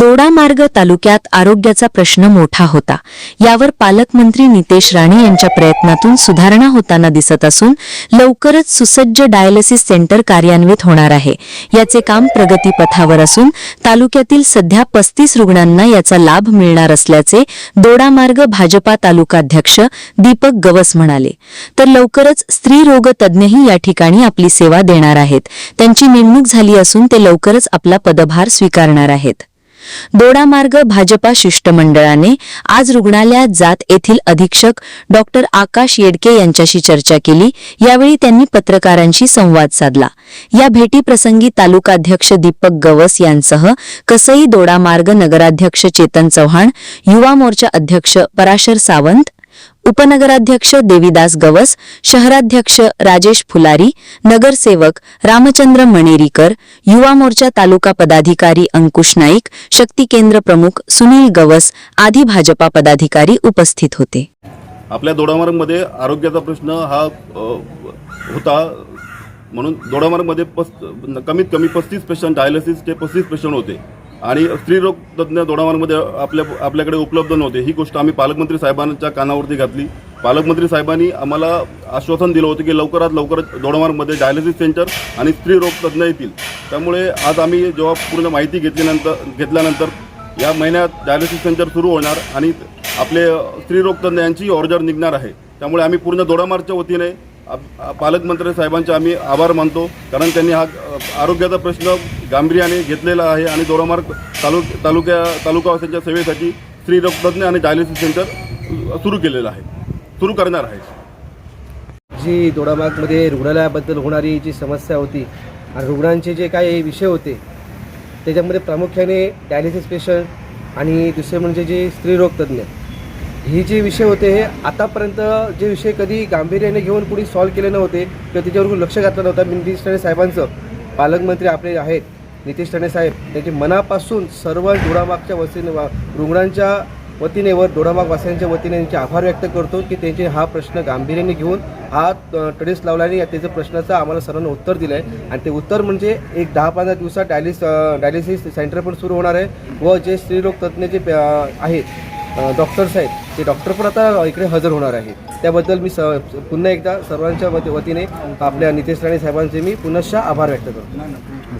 दोडामार्ग तालुक्यात आरोग्याचा प्रश्न मोठा होता. यावर पालकमंत्री नितेश राणे यांच्या प्रयत्नातून सुधारणा होताना दिसत असून लवकरच सुसज्ज डायलिसिस सेंटर कार्यान्वित होणार आहे. याचे काम प्रगतीपथावर असून तालुक्यातील सध्या पस्तीस रुग्णांना याचा लाभ मिळणार असल्याचे दोडामार्ग भाजपा तालुकाध्यक्ष दीपक गवस म्हणाले. तर लवकरच स्त्री रोग तज्ज्ञही या ठिकाणी आपली सेवा देणार आहेत. त्यांची नेमणूक झाली असून ते लवकरच आपला पदभार स्वीकारणार आहेत. दोडामार्ग भाजपा शिष्टमंडळाने आज रुग्णालयात जात येथील अधीक्षक डॉक्टर आकाश येडके यांच्याशी चर्चा केली. यावेळी त्यांनी पत्रकारांशी संवाद साधला. या भेटीप्रसंगी तालुकाध्यक्ष दीपक गवस यांसह कसई दोडामार्ग नगराध्यक्ष चेतन चव्हाण युवा मोर्चा अध्यक्ष पराशर सावंत उपनगराध्यक्ष देवीदास गवस शहराध्यक्ष राजेश फुलारी नगरसेवक रामचंद्र मणेरीकर युवा मोर्चा तालुका पदाधिकारी अंकुश नाईक शक्ती केंद्र प्रमुख सुनील गवस आदी भाजपा पदाधिकारी उपस्थित होते. आपल्या दोडामार्गमध्ये आरोग्याचा प्रश्न हा होता. म्हणून दोडामार्गमध्ये पस कमीत कमी पस्तीस पेशंट डायलिसिसचे पस्तीस पेशंट होते. आणि स्त्रीरोग तज्ज्ञ दोडामार्गमध्ये आपल्या आपल्याकडे उपलब्ध नव्हते. ही गोष्ट आम्ही पालकमंत्री साहेबांच्या कानावरती घातली. पालकमंत्री साहेबांनी आम्हाला आश्वासन दिलं होतं की लवकरात लवकर दोडामार्गमध्ये डायलिसिस सेंटर आणि स्त्रीरोग तज्ज्ञ येतील. त्यामुळे आज आम्ही जेव्हा पूर्ण माहिती घेतल्यानंतर घेतल्यानंतर या महिन्यात डायलिसिस सेंटर सुरू होणार आणि आपले स्त्रीरोग तज्ज्ञ यांची ऑर्डर निघणार आहे. त्यामुळे आम्ही पूर्ण दोडामार्गच्या वतीने पालकमंत्री साहेबांचे आम्ही आभार मानतो कारण त्यांनी हा आरोग्याचा प्रश्न गांभीर्याने घेतलेला आहे आणि दोडामार्ग तालुक तालुक्या तालुकावासींच्या सेवेसाठी स्त्री रक्तज्ञ आणि डायलिसिस सेंटर सुरू केलेलं आहे सुरू करणार आहे. जी दोडामार्गमध्ये रुग्णालयाबद्दल होणारी जी समस्या होती आणि रुग्णांचे जे काही विषय होते त्याच्यामध्ये प्रामुख्याने डायलिसिस पेशंट आणि दुसरे म्हणजे जे स्त्रीरोग तज्ज्ञ ही जे विषय होते हे आतापर्यंत जे विषय कधी गांभीर्याने घेऊन कुणी सॉल्व्ह केले नव्हते किंवा त्याच्यावर लक्ष घातलं नव्हतं. नितीश राणे साहेबांचं पालकमंत्री आपले आहेत नितीश राणे साहेब त्यांचे मनापासून सर्व डोळामागच्या वतीने वा- रुग्णांच्या वतीने व डोळामागवासियांच्या वतीने त्यांचे आभार व्यक्त करतो की त्यांचे हा प्रश्न गांभीर्याने घेऊन हा अ, टडेस लावला त्याच्या प्रश्नाचं आम्हाला सर्वांना उत्तर दिलं आहे आणि ते उत्तर म्हणजे एक दहा पंधरा दिवसात डायलिस डायलिसिस सेंटर पण सुरू होणार आहे व जे स्त्रीरोग तज्ज्ञ जे आहेत डॉक्टर्स आहेत ते डॉक्टर पण आता इकडे हजर होणार आहेत. त्याबद्दल मी स पुन्हा एकदा सर्वांच्या वतीने आपल्या नितेश राणे साहेबांचे मी पुनश्च आभार व्यक्त करतो.